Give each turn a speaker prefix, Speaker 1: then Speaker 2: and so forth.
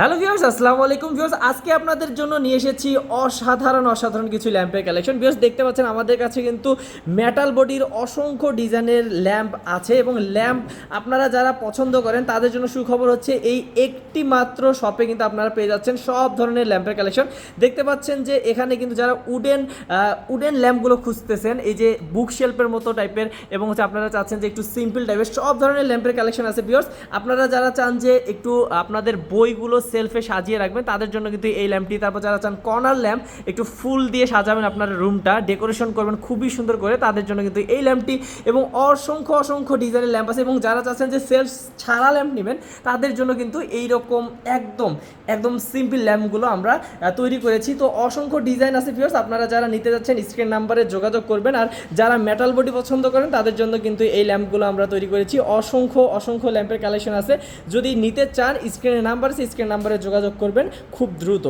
Speaker 1: Hello viewers, আসসালামু আলাইকুম। Viewers, আজকে আপনাদের জন্য নিয়ে এসেছি অসাধারণ অসাধারণ কিছু ল্যাম্পের কালেকশন ভিউয়ার্স, দেখতে পাচ্ছেন আমাদের কাছে কিন্তু মেটাল বডির অসংখ্য ডিজাইনের ল্যাম্প আছে এবং ল্যাম্প আপনারা যারা পছন্দ করেন, তাদের জন্য সুখবর হচ্ছে এই একটি মাত্র শপে কিন্তু আপনারা পেয়ে যাচ্ছেন সব ধরনের ল্যাম্পের কালেকশন দেখতে পাচ্ছেন যে এখানে কিন্তু যারা উডেন উডেন ল্যাম্পগুলো খুঁজতেছেন, এই যে বুক শেলফের মতো টাইপের এবং হচ্ছে আপনারা চাচ্ছেন যে একটু সিম্পল টাইপের সব ধরনের ল্যাম্পের কালেকশন আছে। ভিউয়ার্স, আপনারা যারা চান যে একটু আপনাদের বইগুলো সেলফে সাজিয়ে রাখবেন। তাদের জন্য কিন্তু এই ল্যাম্পটি তারপর যারা চান কর্নার ল্যাম্প একটু ফুল দিয়ে সাজাবেন আপনার রুমটা ডেকোরেশন করবেন খুবই সুন্দর করে। তাদের জন্য কিন্তু এই ল্যাম্পটি এবং অসংখ্য অসংখ্য ডিজাইনের ল্যাম্প আছে এবং যারা চাচ্ছেন যে সেলফ ছাড়া ল্যাম্প নেবেন, তাদের জন্য কিন্তু এই রকম একদম একদম সিম্পল ল্যাম্পগুলো আমরা তৈরি করেছি। তো অসংখ্য ডিজাইন আছে ভিউয়ার্স আপনারা যারা নিতে যাচ্ছেন স্ক্রিন নাম্বারে যোগাযোগ করবেন। আর যারা মেটাল বডি পছন্দ করেন, তাদের জন্য কিন্তু এই ল্যাম্পগুলো আমরা তৈরি করেছি। অসংখ্য অসংখ্য ল্যাম্পের কালেকশন আছে। যদি নিতে চান স্ক্রিনের নাম্বার আছে স্ক্রিন নাম্বারে যোগাযোগ করবেন খুব দ্রুত।